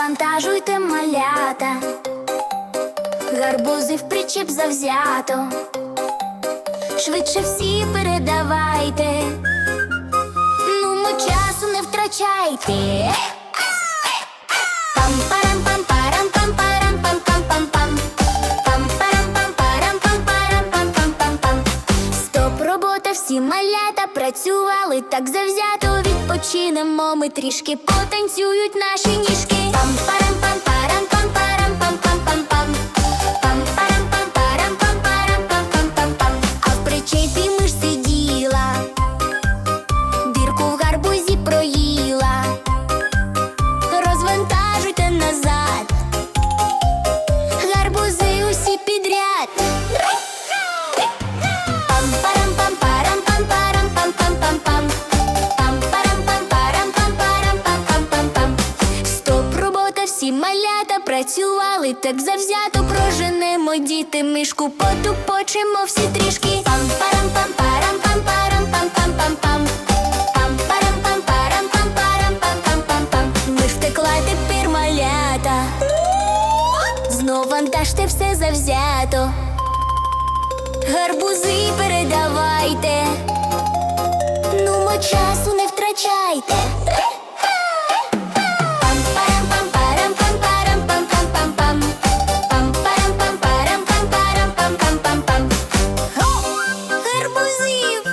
розвантажуйте малята, гарбузи в причіп завзято, швидше всі передавайте, ну мо часу не втрачайте. Всі малята працювали так завзято. Відпочинемо, ми трішки потанцюють наші ніжки. Працювали так завзято. Проженемо діти мишку, потупочемо всі трішки. Пам-парам-пам-парам-пам-парам-пам-пам-пам. Пам-парам-пам-парам-пам-парам-пам-пам. Ми втекла тепер малята. Знов вантажте все завзято. Гарбузи передавайте. Ну, мо часу не втрачайте.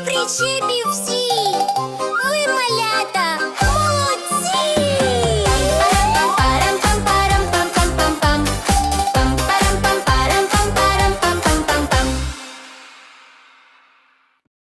причепів всіх.